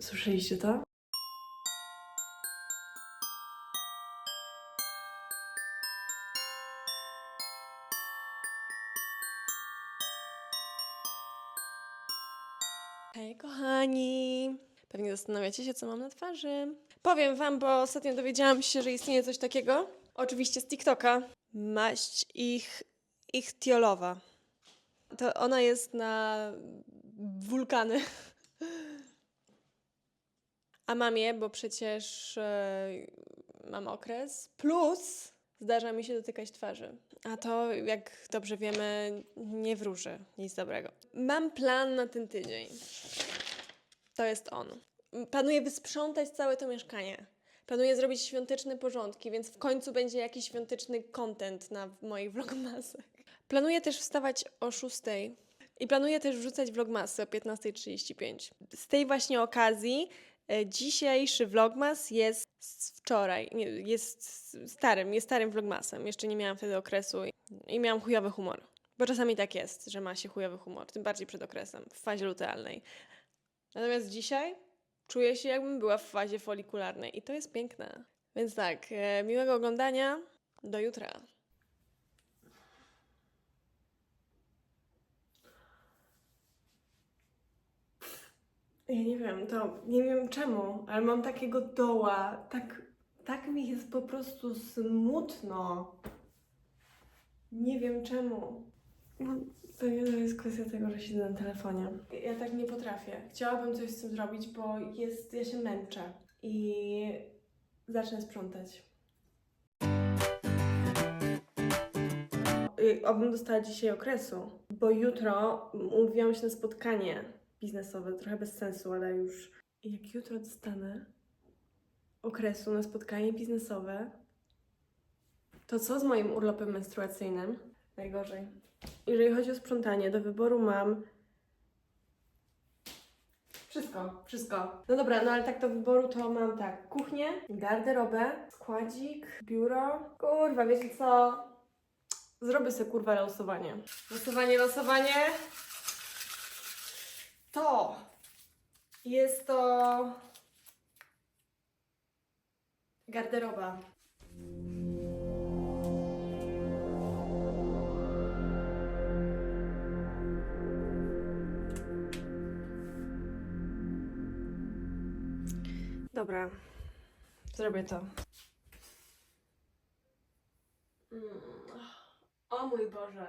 Słyszeliście to? Hej kochani! Pewnie zastanawiacie się, co mam na twarzy. Powiem wam, bo ostatnio dowiedziałam się, że istnieje coś takiego. Oczywiście z TikToka. Maść ich, ich tiolowa. To ona jest na wulkany. A mam je, bo przecież e, mam okres. Plus zdarza mi się dotykać twarzy. A to, jak dobrze wiemy, nie wróży nic dobrego. Mam plan na ten tydzień. To jest on. Planuję wysprzątać całe to mieszkanie. Planuję zrobić świąteczne porządki, więc w końcu będzie jakiś świąteczny content na moich vlogmasach. Planuję też wstawać o 6 i planuję też wrzucać vlogmasy o 15.35. Z tej właśnie okazji dzisiejszy vlogmas jest z wczoraj, nie, jest starym, jest starym vlogmasem. Jeszcze nie miałam wtedy okresu i, i miałam chujowy humor. Bo czasami tak jest, że ma się chujowy humor, tym bardziej przed okresem, w fazie lutealnej. Natomiast dzisiaj czuję się, jakbym była w fazie folikularnej i to jest piękne. Więc tak, e, miłego oglądania. Do jutra. Ja nie wiem, to nie wiem czemu, ale mam takiego doła, tak, tak mi jest po prostu smutno. Nie wiem czemu. No, to jest kwestia tego, że siedzę na telefonie. Ja tak nie potrafię. Chciałabym coś z tym zrobić, bo jest, ja się męczę i zacznę sprzątać. Y, Obym dostała dzisiaj okresu, bo jutro umówiłam się na spotkanie biznesowe, trochę bez sensu, ale już. Jak jutro dostanę okresu na spotkanie biznesowe, to co z moim urlopem menstruacyjnym? Najgorzej. Jeżeli chodzi o sprzątanie, do wyboru mam. Wszystko, wszystko. No dobra, no ale tak do wyboru to mam tak: kuchnię, garderobę, składzik, biuro. Kurwa, wiecie co? Zrobię sobie kurwa losowanie. Losowanie, losowanie. To jest to garderoba. Dobra, zrobię to. Mm. O mój Boże.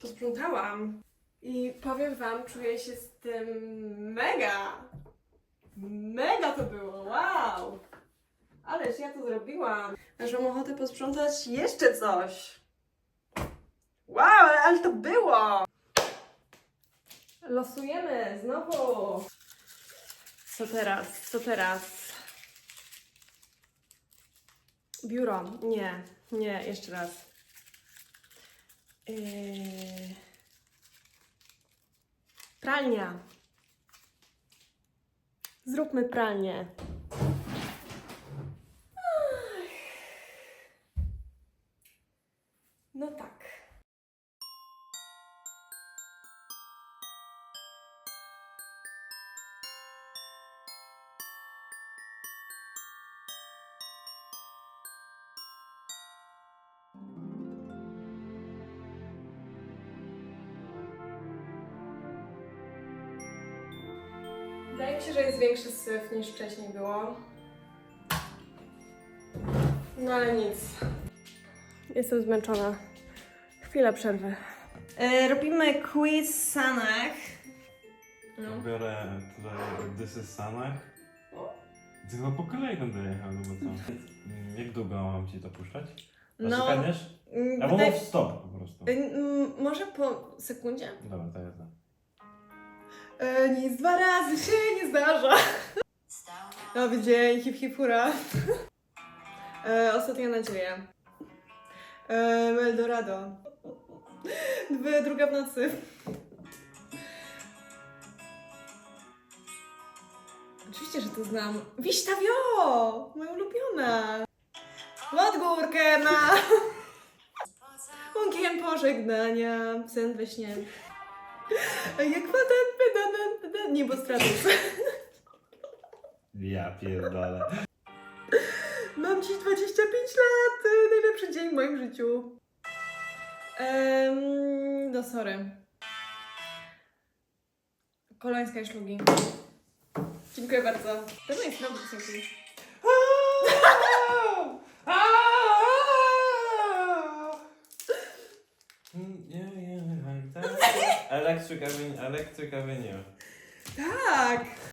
Posprzątałam i powiem Wam, czuję się z tym mega. Mega to było, wow! Ależ ja to zrobiłam. Aż mam ochotę posprzątać jeszcze coś. Wow, ale, to było! Losujemy znowu. Co teraz? Co teraz? Biuro. Nie, nie, jeszcze raz. Yy... Pralnia. Zróbmy pralnię. Wydaje mi się, że jest większy syf niż wcześniej było. No ale nic. Jestem zmęczona. Chwila przerwy. E, robimy quiz Sanach. No. Biorę tutaj This is Sanach. Ty chyba po kolei będę jechał, no bo co? Mm, Jak długo mam ci to puszczać? No, No. Zgadniesz? mm, Albo wydaje- mów stop po prostu. Y, mm, Może po sekundzie? Dobra, to jazda. E, nic dwa razy się nie zdarza. Nowy dzień, hip hip hura. E, ostatnia nadzieja. E, Eldorado. Dwie, druga w nocy. Oczywiście, że to znam. Wiśta Wio! Moja ulubiona. Pod górkę na... Łąkiem pożegnania, sen we śnie. Jak potem niebo stratus. Ja pierdolę. Mam dziś 25 lat, najlepszy dzień w moim życiu. Ehm, no sorry. Kolońska i szlugi. Dziękuję bardzo. Pewno jest nowy Electric Avenue. Electric Avenue. Tak!